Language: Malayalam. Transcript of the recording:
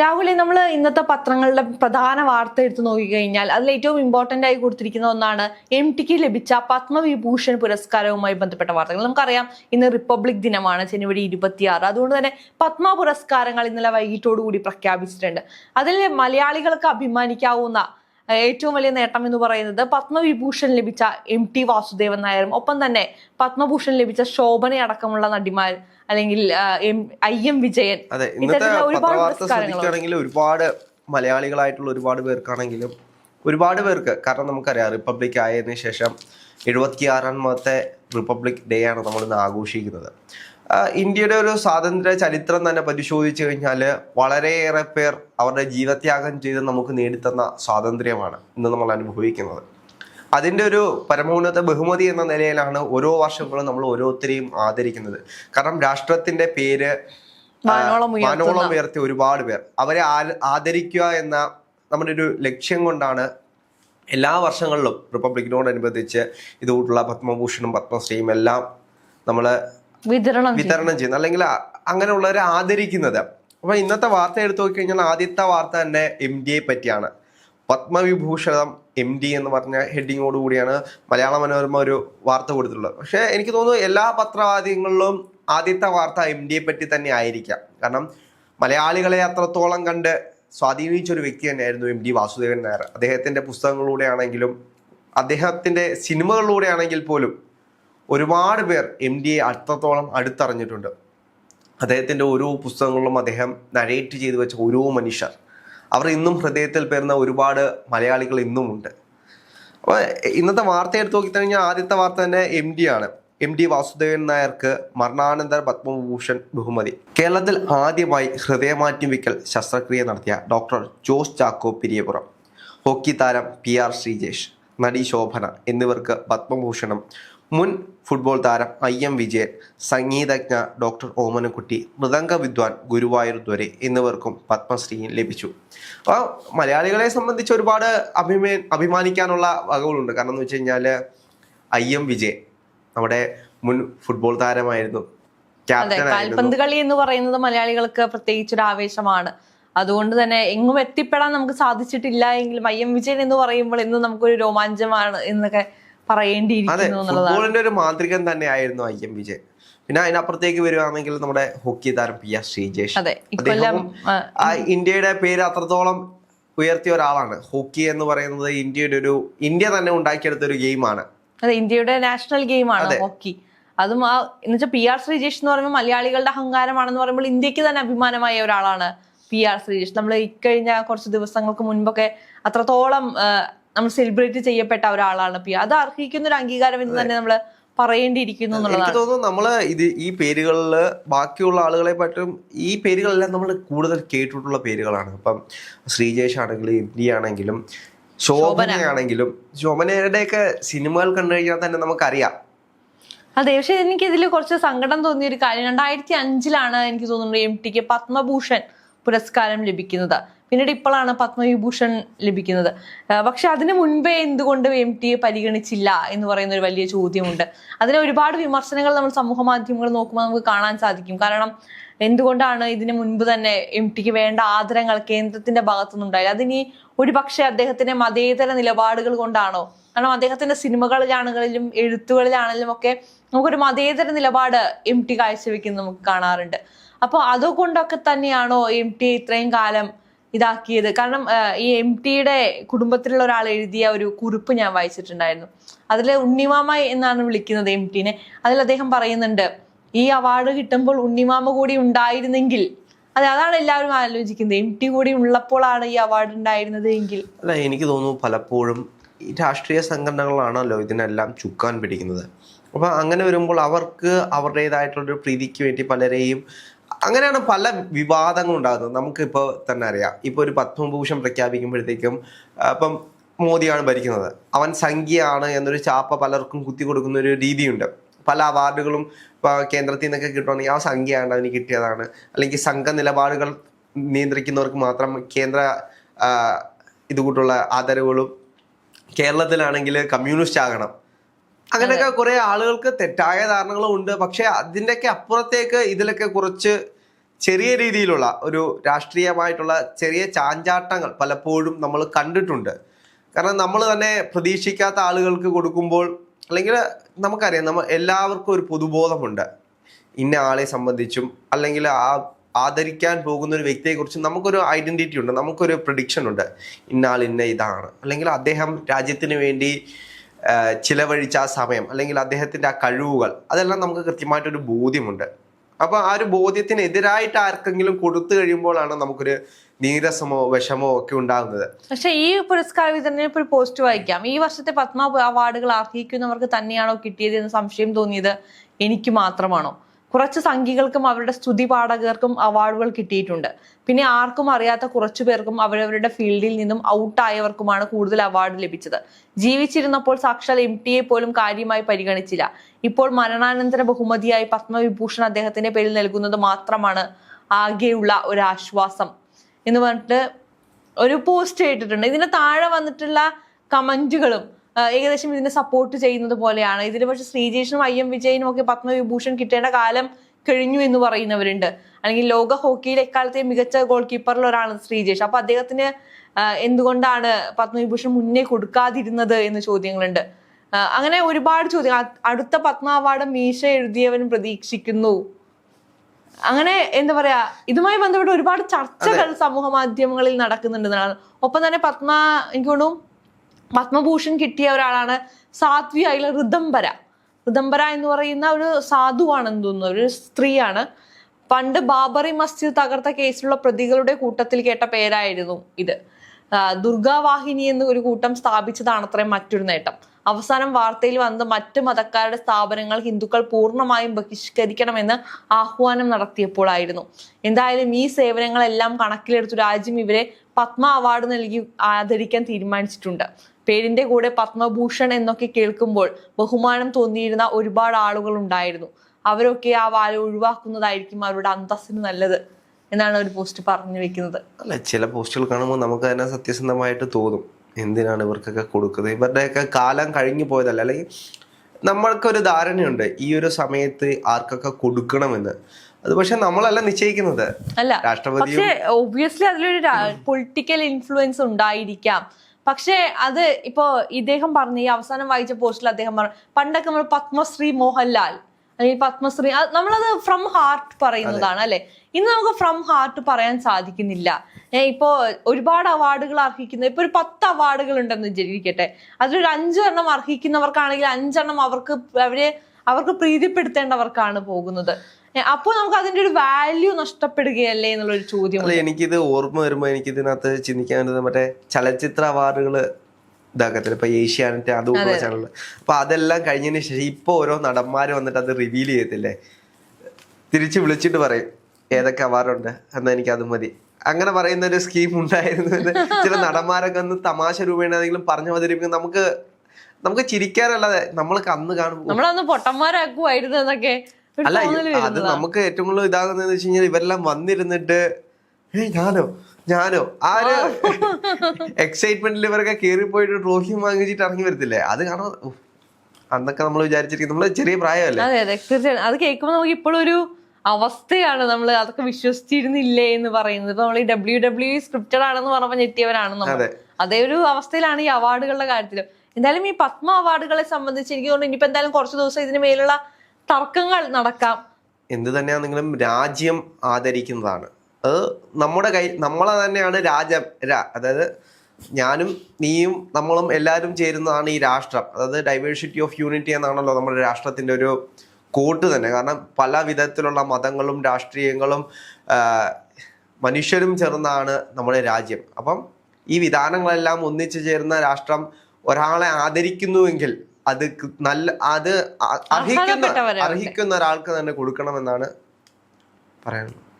രാഹുലെ നമ്മൾ ഇന്നത്തെ പത്രങ്ങളുടെ പ്രധാന വാർത്ത എടുത്തു നോക്കിക്കഴിഞ്ഞാൽ അതിൽ ഏറ്റവും ഇമ്പോർട്ടന്റ് ആയി കൊടുത്തിരിക്കുന്ന ഒന്നാണ് എം ടിക്ക് ലഭിച്ച പത്മവിഭൂഷൺ പുരസ്കാരവുമായി ബന്ധപ്പെട്ട വാർത്തകൾ. നമുക്കറിയാം ഇന്ന് റിപ്പബ്ലിക് ദിനമാണ് ജനുവരി ഇരുപത്തിയാറ്. അതുകൊണ്ട് തന്നെ പത്മ പുരസ്കാരങ്ങൾ ഇന്നലെ വൈകിട്ടോടുകൂടി പ്രഖ്യാപിച്ചിട്ടുണ്ട്. അതിൽ മലയാളികൾക്ക് അഭിമാനിക്കാവുന്ന ഏറ്റവും വലിയ നേട്ടം എന്ന് പറയുന്നത് പത്മവിഭൂഷൺ ലഭിച്ച എം ടി വാസുദേവൻ നായരും. ഒപ്പം തന്നെ പത്മഭൂഷൺ ലഭിച്ച ശോഭന അടക്കമുള്ള നടിമാർ അല്ലെങ്കിൽ ഐ എം വിജയൻ. ഒരുപാട് ഒരുപാട് മലയാളികളായിട്ടുള്ള ഒരുപാട് പേർക്കാണെങ്കിലും ഒരുപാട് പേർക്ക് കാരണം നമുക്കറിയാം റിപ്പബ്ലിക് ആയതിനു ശേഷം എഴുപത്തിയാറാമത്തെ റിപ്പബ്ലിക് ഡേ ആണ് നമ്മൾ ഇന്ന് ആഘോഷിക്കുന്നത്. ഇന്ത്യയുടെ ഒരു സ്വാതന്ത്ര്യ ചരിത്രം തന്നെ പരിശോധിച്ചു കഴിഞ്ഞാൽ വളരെയേറെ പേർ അവരുടെ ജീവത്യാഗം ചെയ്ത് നമുക്ക് നേടിത്തന്ന സ്വാതന്ത്ര്യമാണ് ഇന്ന് നമ്മൾ അനുഭവിക്കുന്നത്. അതിന്റെ ഒരു പരമോന്നത ബഹുമതി എന്ന നിലയിലാണ് ഓരോ വർഷങ്ങളും നമ്മൾ ഓരോരുത്തരെയും ആദരിക്കുന്നത്. കാരണം രാഷ്ട്രത്തിന്റെ പേര് മാനോളം ഉയർത്തിയ ഒരുപാട് പേർ. അവരെ ആദരിക്കുക എന്ന നമ്മുടെ ഒരു ലക്ഷ്യം കൊണ്ടാണ് എല്ലാ വർഷങ്ങളിലും റിപ്പബ്ലിക്കിനോടനുബന്ധിച്ച് ഇതുകൂട്ടുള്ള പത്മഭൂഷണും പത്മശ്രീയും എല്ലാം നമ്മൾ വിതരണം വിതരണം ചെയ്യുന്നത് അല്ലെങ്കിൽ അങ്ങനെയുള്ളവരെ ആദരിക്കുന്നത്. അപ്പൊ ഇന്നത്തെ വാർത്ത എടുത്തു നോക്കി കഴിഞ്ഞാൽ ആദ്യത്തെ വാർത്ത തന്നെ എം ഡിയെ പറ്റിയാണ്. പത്മവിഭൂഷണം എം ഡി എന്ന് പറഞ്ഞ ഹെഡിങ്ങോട് കൂടിയാണ് മലയാള മനോരമ ഒരു വാർത്ത കൊടുത്തിട്ടുള്ളത്. പക്ഷെ എനിക്ക് തോന്നുന്നു എല്ലാ പത്രവാദ്യങ്ങളിലും ആദ്യത്തെ വാർത്ത എം ഡിയെ പറ്റി തന്നെ ആയിരിക്കാം. കാരണം മലയാളികളെ അത്രത്തോളം കണ്ട് സ്വാധീനിച്ച ഒരു വ്യക്തി തന്നെയായിരുന്നു എം ഡി വാസുദേവൻ നായർ. അദ്ദേഹത്തിന്റെ പുസ്തകങ്ങളിലൂടെയാണെങ്കിലും അദ്ദേഹത്തിന്റെ സിനിമകളിലൂടെ ആണെങ്കിൽ പോലും ഒരുപാട് പേർ എം ഡിയെ അത്രത്തോളം അടുത്തറിഞ്ഞിട്ടുണ്ട്. അദ്ദേഹത്തിന്റെ ഓരോ പുസ്തകങ്ങളിലും അദ്ദേഹം നരേറ്റ് ചെയ്തു വെച്ച ഓരോ മനുഷ്യർ. അവർ ഇന്നും ഹൃദയത്തിൽ പേരുന്ന ഒരുപാട് മലയാളികൾ ഇന്നുമുണ്ട്. അപ്പോൾ ഇന്നത്തെ വാർത്ത എടുത്ത് നോക്കിക്കഴിഞ്ഞാൽ ആദ്യത്തെ വാർത്ത തന്നെ എം ഡി ആണ്. എം ഡി വാസുദേവൻ നായർക്ക് മരണാനന്തര പത്മഭൂഷൺ ബഹുമതി. കേരളത്തിൽ ആദ്യമായി ഹൃദയമാറ്റിവെക്കൽ ശസ്ത്രക്രിയ നടത്തിയ ഡോക്ടർ ജോസ് ചാക്കോ പിരിയപുറം. ഹോക്കി താരം പി ആർ ശ്രീജേഷ് നടി ശോഭന എന്നിവർക്ക് പത്മഭൂഷണം മുൻ ഫുട്ബോൾ താരം ഐ എം വിജയൻ സംഗീതജ്ഞ ഡോക്ടർ ഓമനക്കുട്ടി മൃദംഗ വിദ്വാൻ ഗുരുവായൂർ ദ്വരെ എന്നിവർക്കും പത്മശ്രീയും ലഭിച്ചു. അപ്പോൾ മലയാളികളെ സംബന്ധിച്ച് ഒരുപാട് അഭിമേ അഭിമാനിക്കാനുള്ള വകകളുണ്ട്. കാരണം എന്ന് വെച്ച് കഴിഞ്ഞാൽ ഐ എം വിജയൻ നമ്മുടെ മുൻ ഫുട്ബോൾ താരമായിരുന്നു. കാൽപന്ത് കളി എന്ന് പറയുന്നത് മലയാളികൾക്ക് പ്രത്യേകിച്ചൊരു ആവേശമാണ്. അതുകൊണ്ട് തന്നെ എങ്ങും എത്തിപ്പെടാൻ നമുക്ക് സാധിച്ചിട്ടില്ല. എങ്കിലും ഐ എം വിജയൻ എന്ന് പറയുമ്പോൾ ഇന്ന് നമുക്കൊരു രോമാഞ്ചമാണ് എന്നൊക്കെ പറയേണ്ടിയിരിക്കുന്നു ഫുട്ബോളിന്റെ ഒരു മാന്ത്രികൻ തന്നെയായിരുന്നു ഐ എം വിജയ്. പിന്നെ അതിനപ്പുറത്തേക്ക് വരുവാണെങ്കിൽ നമ്മുടെ ഹോക്കി താരം പി എസ് ശ്രീജേഷ്. ഇന്ത്യയുടെ പേര് അത്രത്തോളം ഉയർത്തിയ ഒരാളാണ്. ഹോക്കി എന്ന് പറയുന്നത് ഇന്ത്യയുടെ ഒരു ഇന്ത്യ തന്നെ ഉണ്ടാക്കിയെടുത്ത ഒരു ഗെയിമാണ്. അതെ ഇന്ത്യയുടെ നാഷണൽ ഗെയിമാണ് ഹോക്കി. അതും ആ എന്നുവെച്ചാൽ പി ആർ ശ്രീജേഷ് എന്ന് പറയുമ്പോൾ മലയാളികളുടെ അഹങ്കാരമാണെന്ന് പറയുമ്പോൾ ഇന്ത്യയ്ക്ക് തന്നെ അഭിമാനമായ ഒരാളാണ് പി ആർ ശ്രീജേഷ്. നമ്മൾ ഇക്കഴിഞ്ഞ കുറച്ച് ദിവസങ്ങൾക്ക് മുൻപൊക്കെ അത്രത്തോളം നമ്മൾ സെലിബ്രേറ്റ് ചെയ്യപ്പെട്ട ഒരാളാണ് പി അത് അർഹിക്കുന്ന ഒരു അംഗീകാരം എന്ന് തന്നെ നമ്മൾ പറയേണ്ടിയിരിക്കുന്നു എനിക്ക് തോന്നുന്നു നമ്മൾ ഇത് ഈ പേരുകളിൽ ബാക്കിയുള്ള ആളുകളെ പറ്റും ഈ പേരുകളെല്ലാം നമ്മൾ കൂടുതൽ കേട്ടിട്ടുള്ള പേരുകളാണ്. അപ്പം ശ്രീജേഷ് ആണെങ്കിലും എം ഡി ആണെങ്കിലും ശോഭനയാണെങ്കിലും ശോഭനയുടെയൊക്കെ സിനിമകൾ കണ്ടു കഴിഞ്ഞാൽ തന്നെ നമുക്കറിയാം. അതെ പക്ഷെ എനിക്ക് ഇതിൽ കുറച്ച് സങ്കടം തോന്നിയ ഒരു കാര്യം. രണ്ടായിരത്തി അഞ്ചിലാണ് എനിക്ക് തോന്നുന്നത് എം ടിക്ക് പത്മഭൂഷൺ പുരസ്കാരം ലഭിക്കുന്നത്. പിന്നീട് ഇപ്പോഴാണ് പത്മവിഭൂഷൺ ലഭിക്കുന്നത്. പക്ഷെ അതിനു മുൻപേ എന്തുകൊണ്ട് എം ടിയെ പരിഗണിച്ചില്ല എന്ന് പറയുന്ന ഒരു വലിയ ചോദ്യമുണ്ട്. അതിന് ഒരുപാട് വിമർശനങ്ങൾ നമ്മൾ സമൂഹ മാധ്യമങ്ങൾ നോക്കുമ്പോൾ നമുക്ക് കാണാൻ സാധിക്കും. കാരണം എന്തുകൊണ്ടാണ് ഇതിനു മുൻപ് തന്നെ എം ടിക്ക് വേണ്ട ആദരങ്ങൾ കേന്ദ്രത്തിന്റെ ഭാഗത്തുനിന്നുണ്ടായത് അതിനി ഒരുപക്ഷെ അദ്ദേഹത്തിന്റെ മതേതര നിലപാടുകൾ കൊണ്ടാണോ? കാരണം അദ്ദേഹത്തിന്റെ സിനിമകളിലാണെങ്കിലും എഴുത്തുകളിലാണെങ്കിലും ഒക്കെ നമുക്കൊരു മതേതര നിലപാട് എം ടി കാഴ്ചവെക്കുന്നത് നമുക്ക് കാണാറുണ്ട്. അപ്പോൾ അതുകൊണ്ടൊക്കെ തന്നെയാണോ എം ടി ഇത്രയും കാലം ഇതാക്കിയത്. കാരണം ഈ എം ടിയുടെ കുടുംബത്തിലുള്ള ഒരാൾ എഴുതിയ ഒരു കുറിപ്പ് ഞാൻ വായിച്ചിട്ടുണ്ടായിരുന്നു. അതിൽ ഉണ്ണിമാമ എന്നാണ് വിളിക്കുന്നത് എം ടിനെ അതിൽ അദ്ദേഹം പറയുന്നുണ്ട് ഈ അവാർഡ് കിട്ടുമ്പോൾ ഉണ്ണിമാമ കൂടി ഉണ്ടായിരുന്നെങ്കിൽ അതെ അതാണ് എല്ലാവരും ആലോചിക്കുന്നത്. എം ടി കൂടി ഉള്ളപ്പോഴാണ് ഈ അവാർഡ് ഉണ്ടായിരുന്നത് എങ്കിൽ. അല്ല എനിക്ക് തോന്നുന്നു പലപ്പോഴും ഈ രാഷ്ട്രീയ സംഘടനകളാണല്ലോ ഇതിനെല്ലാം ചുക്കാൻ പിടിക്കുന്നത്. അപ്പൊ അങ്ങനെ വരുമ്പോൾ അവർക്ക് അവരുടേതായിട്ടുള്ളൊരു പ്രീതിക്ക് വേണ്ടി പലരെയും അങ്ങനെയാണ് പല വിവാദങ്ങളും ഉണ്ടാകുന്നത് നമുക്കിപ്പോൾ തന്നെ അറിയാം. ഇപ്പോൾ ഒരു പത്മഭൂഷൺ പ്രഖ്യാപിക്കുമ്പോഴത്തേക്കും ഇപ്പം മോദിയാണ് ഭരിക്കുന്നത്. അവൻ സംഖ്യയാണ് എന്നൊരു ചാപ്പ പലർക്കും കുത്തി കൊടുക്കുന്ന ഒരു രീതിയുണ്ട്. പല അവാർഡുകളും ഇപ്പോൾ കേന്ദ്രത്തിൽ നിന്നൊക്കെ കിട്ടുവാണെങ്കിൽ ആ സംഖ്യയാണ് അവന് കിട്ടിയതാണ്. അല്ലെങ്കിൽ സംഘ നിലപാടുകൾ നിയന്ത്രിക്കുന്നവർക്ക് മാത്രം കേന്ദ്ര ഇതുകൂട്ടുള്ള ആദരവുകളും കേരളത്തിലാണെങ്കിൽ കമ്മ്യൂണിസ്റ്റ് ആകണം. അങ്ങനെയൊക്കെ കുറെ ആളുകൾക്ക് തെറ്റായ ധാരണകളും ഉണ്ട്. പക്ഷെ അതിന്റെയൊക്കെ അപ്പുറത്തേക്ക് ഇതിലൊക്കെ കുറച്ച് ചെറിയ രീതിയിലുള്ള ഒരു രാഷ്ട്രീയമായിട്ടുള്ള ചെറിയ ചാഞ്ചാട്ടങ്ങൾ പലപ്പോഴും നമ്മൾ കണ്ടിട്ടുണ്ട്. കാരണം നമ്മൾ തന്നെ പ്രതീക്ഷിക്കാത്ത ആളുകൾക്ക് കൊടുക്കുമ്പോൾ അല്ലെങ്കിൽ നമുക്കറിയാം നമ്മൾ എല്ലാവർക്കും ഒരു പൊതുബോധമുണ്ട്. ഇന്ന ആളെ സംബന്ധിച്ചും അല്ലെങ്കിൽ ആ ആദരിക്കാൻ പോകുന്ന ഒരു വ്യക്തിയെക്കുറിച്ച് നമുക്കൊരു ഐഡന്റിറ്റി ഉണ്ട് നമുക്കൊരു പ്രഡിക്ഷൻ ഉണ്ട്. ഇന്നാൾ ഇന്ന ഇതാണ്. അല്ലെങ്കിൽ അദ്ദേഹം രാജ്യത്തിന് വേണ്ടി ചിലവഴിച്ച ആ സമയം അല്ലെങ്കിൽ അദ്ദേഹത്തിന്റെ ആ കഴിവുകൾ അതെല്ലാം നമുക്ക് കൃത്യമായിട്ടൊരു ബോധ്യമുണ്ട്. അപ്പൊ ആ ഒരു ബോധ്യത്തിനെതിരായിട്ട് ആർക്കെങ്കിലും കൊടുത്തു കഴിയുമ്പോഴാണ് നമുക്കൊരു നീരസമോ വിഷമോ ഒക്കെ ഉണ്ടാകുന്നത്. പക്ഷെ ഈ പുരസ്കാര വിതരണത്തിന് ഇപ്പൊ ഒരു പോസ്റ്റ് വായിക്കാം. ഈ വർഷത്തെ പത്മ അവാർഡുകൾ അർഹിക്കുന്നവർക്ക് തന്നെയാണോ കിട്ടിയത് എന്ന് സംശയം തോന്നിയത്? എനിക്ക് മാത്രമാണോ? കുറച്ച് സംഘികൾക്കും അവരുടെ സ്തുതി പാഠകർക്കും അവാർഡുകൾ കിട്ടിയിട്ടുണ്ട്. പിന്നെ ആർക്കും അറിയാത്ത കുറച്ചു പേർക്കും അവരവരുടെ ഫീൽഡിൽ നിന്നും ഔട്ടായവർക്കുമാണ് കൂടുതൽ അവാർഡ് ലഭിച്ചത്. ജീവിച്ചിരുന്നപ്പോൾ സാക്ഷാൽ എം ടിയെ പോലും കാര്യമായി പരിഗണിച്ചില്ല. ഇപ്പോൾ മരണാനന്തര ബഹുമതിയായി പത്മവിഭൂഷൺ അദ്ദേഹത്തിന്റെ പേരിൽ നൽകുന്നത് മാത്രമാണ് ആകെയുള്ള ഒരു ആശ്വാസം എന്ന് പറഞ്ഞിട്ട് ഒരു പോസ്റ്റ് ഇട്ടിട്ടുണ്ട്. ഇതിന് താഴെ വന്നിട്ടുള്ള കമന്റുകളും ഏകദേശം ഇതിനെ സപ്പോർട്ട് ചെയ്യുന്നത് പോലെയാണ്. ഇതിൽ പക്ഷെ ശ്രീജേഷനും ഐ എം വിജയനും ഒക്കെ പത്മവിഭൂഷൺ കിട്ടേണ്ട കാലം കഴിഞ്ഞു എന്ന് പറയുന്നവരുണ്ട്. അല്ലെങ്കിൽ ലോക ഹോക്കിയിലെ എക്കാലത്തെ മികച്ച ഗോൾ കീപ്പറിൽ ഒരാളാണ് ശ്രീജേഷ്. അപ്പൊ അദ്ദേഹത്തിന് എന്തുകൊണ്ടാണ് പത്മവിഭൂഷൺ മുന്നേ കൊടുക്കാതിരുന്നത് എന്ന് ചോദ്യങ്ങളുണ്ട്. അങ്ങനെ ഒരുപാട് ചോദ്യങ്ങൾ അടുത്ത പത്മ അവാർഡ് മീശ എഴുതിയവൻ പ്രതീക്ഷിക്കുന്നു. അങ്ങനെ എന്താ പറയാ ഇതുമായി ബന്ധപ്പെട്ട് ഒരുപാട് ചർച്ചകൾ സമൂഹ മാധ്യമങ്ങളിൽ നടക്കുന്നുണ്ടെന്നാണ് ഒപ്പം തന്നെ പത്മ എനിക്ക് തോന്നുന്നു പത്മഭൂഷൺ കിട്ടിയ ഒരാളാണ് സാത്വി ആയിട്ടുള്ള ഋതംബര ഋതംബര എന്ന് പറയുന്ന ഒരു സാധുവാണെന്ന് തോന്നുന്നു. ഒരു സ്ത്രീയാണ്. പണ്ട് ബാബറി മസ്ജിദ് തകർത്ത കേസിലുള്ള പ്രതികളുടെ കൂട്ടത്തിൽ കേട്ട പേരായിരുന്നു ഇത്. ദുർഗാവാഹിനി എന്ന് ഒരു കൂട്ടം സ്ഥാപിച്ചതാണത്രേ മറ്റൊരു നേട്ടം. അവസാനം വാർത്തയിൽ വന്ന് മറ്റ് മതക്കാരുടെ സ്ഥാപനങ്ങൾ ഹിന്ദുക്കൾ പൂർണമായും ബഹിഷ്കരിക്കണമെന്ന് ആഹ്വാനം നടത്തിയപ്പോഴായിരുന്നു എന്തായാലും ഈ സേവനങ്ങളെല്ലാം കണക്കിലെടുത്തു രാജ്യം ഇവരെ പത്മ അവാർഡ് നൽകി ആദരിക്കാൻ തീരുമാനിച്ചിട്ടുണ്ട്. പേരിന്റെ കൂടെ പത്മഭൂഷൺ എന്നൊക്കെ കേൾക്കുമ്പോൾ ബഹുമാനം തോന്നിയിരുന്ന ഒരുപാട് ആളുകൾ ഉണ്ടായിരുന്നു അവരൊക്കെ ആ വാല ഒഴിവാക്കുന്നതായിരിക്കും അവരുടെ അന്തസ്സിന് നല്ലത് എന്നാണ് ഒരു പോസ്റ്റ് പറഞ്ഞു വെക്കുന്നത്. അല്ല ചില പോസ്റ്റുകൾ കാണുമ്പോൾ നമുക്ക് തന്നെ സത്യസന്ധമായിട്ട് തോന്നും. എന്തിനാണ് ഇവർക്കൊക്കെ കൊടുക്കുന്നത്? ഇവരുടെയൊക്കെ കാലം കഴിഞ്ഞു പോയതല്ല. അല്ലെങ്കിൽ നമ്മൾക്കൊരു ധാരണയുണ്ട് ഈ ഒരു സമയത്ത് ആർക്കൊക്കെ കൊടുക്കണമെന്ന്. അത് പക്ഷെ നമ്മളല്ല നിശ്ചയിക്കുന്നത്. അല്ല രാഷ്ട്രപതി ഒബ്വിയസ്ലി അതിലൊരു പൊളിറ്റിക്കൽ ഇൻഫ്ലുവൻസ് ഉണ്ടായിരിക്കാം. പക്ഷേ അത് ഇപ്പോ ഇദ്ദേഹം പറഞ്ഞു ഈ അവസാനം വായിച്ച പോസ്റ്റിൽ അദ്ദേഹം പറഞ്ഞു പണ്ടൊക്കെ നമ്മൾ പത്മശ്രീ മോഹൻലാൽ അല്ലെങ്കിൽ പത്മശ്രീ നമ്മളത് ഫ്രം ഹാർട്ട് പറയുന്നതാണ് അല്ലെ? ഇന്ന് നമുക്ക് ഫ്രം ഹാർട്ട് പറയാൻ സാധിക്കുന്നില്ല. ഏഹ് ഇപ്പോ ഒരുപാട് അവാർഡുകൾ അർഹിക്കുന്ന ഇപ്പൊ ഒരു പത്ത് അവാർഡുകൾ ഉണ്ടെന്ന് വിചാരിക്കട്ടെ. അതിലൊരു അഞ്ചെണ്ണം അർഹിക്കുന്നവർക്കാണെങ്കിൽ അഞ്ചെണ്ണം അവർക്ക് അവരെ അവർക്ക് പ്രീതിപ്പെടുത്തേണ്ടവർക്കാണ് പോകുന്നത്. അപ്പോൾ നമുക്ക് അതിന്റെ ഒരു വാല്യൂ നഷ്ടപ്പെടുകയല്ലേ എന്നുള്ളൊരു ചോദ്യം എനിക്കിത് ഓർമ്മ വരുമ്പോൾ എനിക്ക് ഇതിനകത്ത് ചിന്തിക്കാൻ പറ്റുന്നത് മറ്റേ ചലച്ചിത്ര അവാർഡുകൾ ഇതാക്കത്തില്ല? ഇപ്പൊ ഏഷ്യാനെറ്റ് അതുപോലെ ചാനൽ അപ്പൊ അതെല്ലാം കഴിഞ്ഞതിന് ശേഷം ഇപ്പൊ ഓരോ നടന്മാര് വന്നിട്ട് അത് റിവീൽ ചെയ്യത്തില്ലേ? തിരിച്ചു വിളിച്ചിട്ട് പറയും ഏതൊക്കെ അവാർഡുണ്ട്? എന്നാ എനിക്ക് അത് മതി. അങ്ങനെ പറയുന്ന ഒരു സ്കീം ഉണ്ടായിരുന്നു ചില നടന്മാരൊക്കെ ഒന്ന് തമാശ രൂപേണെങ്കിലും പറഞ്ഞു അവതരിപ്പിക്കും. നമുക്ക് നമുക്ക് ചിരിക്കാനല്ലാതെ നമ്മൾക്ക് അന്ന് കാണുമ്പോൾ നമ്മളന്ന് പൊട്ടന്മാരാക്കുമായിരുന്നു എന്നൊക്കെ അല്ല അത് നമുക്ക് ഏറ്റവും കൂടുതൽ ഇതാകുന്നത് വെച്ച് കഴിഞ്ഞാൽ ഇവരെല്ലാം വന്നിരുന്നിട്ട് ഞാനോ ഞാനോ? ആ ഒരു എക്സൈറ്റ്മെന്റിൽ ഇവരൊക്കെ കേറി പോയിട്ട് ട്രോഫി വാങ്ങിച്ചിട്ട് ഇറങ്ങി വരത്തില്ലേ? അത് കാണാൻ. അന്നൊക്കെ നമ്മൾ വിചാരിച്ചിരിക്കും നമ്മൾ ചെറിയ പ്രായമല്ലേ? അതെ അതെ തീർച്ചയായും അത് കേൾക്കുമ്പോൾ നമുക്ക് ഇപ്പോഴും ഒരു അവസ്ഥയാണ് നമ്മൾ അതൊക്കെ വിശ്വസിച്ചിരുന്നില്ലേ എന്ന് പറയുന്നത്. ഇപ്പൊ നമ്മൾ ഈ ഡബ്ല്യു ഡബ്ല്യു സ്ക്രിപ്റ്റഡ് ആണെന്ന് പറഞ്ഞപ്പോൾ ഞെട്ടിയവരാണ് നമ്മൾ. അതെ. ഒരു അവസ്ഥയിലാണ് ഈ അവാർഡുകളുടെ കാര്യത്തിൽ എന്തായാലും ഈ പത്മ അവാർഡുകളെ സംബന്ധിച്ച് എനിക്ക് തോന്നുന്നു ഇനിയിപ്പോ എന്തായാലും കുറച്ച് ദിവസം ഇതിന് മേലുള്ള തർക്കങ്ങൾ നടക്കാം. എന്ത് തന്നെയാണെങ്കിലും രാജ്യം ആദരിക്കുന്നതാണ്. അത് നമ്മുടെ കൈ നമ്മളെ തന്നെയാണ് രാജ്യം അതായത് ഞാനും നീയും നമ്മളും എല്ലാവരും ചേരുന്നതാണ് ഈ രാഷ്ട്രം. അതായത് ഡൈവേഴ്സിറ്റി ഓഫ് യൂണിറ്റി എന്നാണല്ലോ നമ്മുടെ രാഷ്ട്രത്തിന്റെ ഒരു കോട്ട് തന്നെ. കാരണം പല വിധത്തിലുള്ള മതങ്ങളും രാഷ്ട്രീയങ്ങളും മനുഷ്യരും ചേർന്നാണ് നമ്മുടെ രാജ്യം. അപ്പം ഈ വിധാനങ്ങളെല്ലാം ഒന്നിച്ചു ചേരുന്ന രാഷ്ട്രം ഒരാളെ ആദരിക്കുന്നുവെങ്കിൽ അത് നല്ല അത് അർഹിക്കുന്ന അർഹിക്കുന്ന ഒരാൾക്ക് തന്നെ കൊടുക്കണമെന്നാണ് പറയാനുള്ളത്.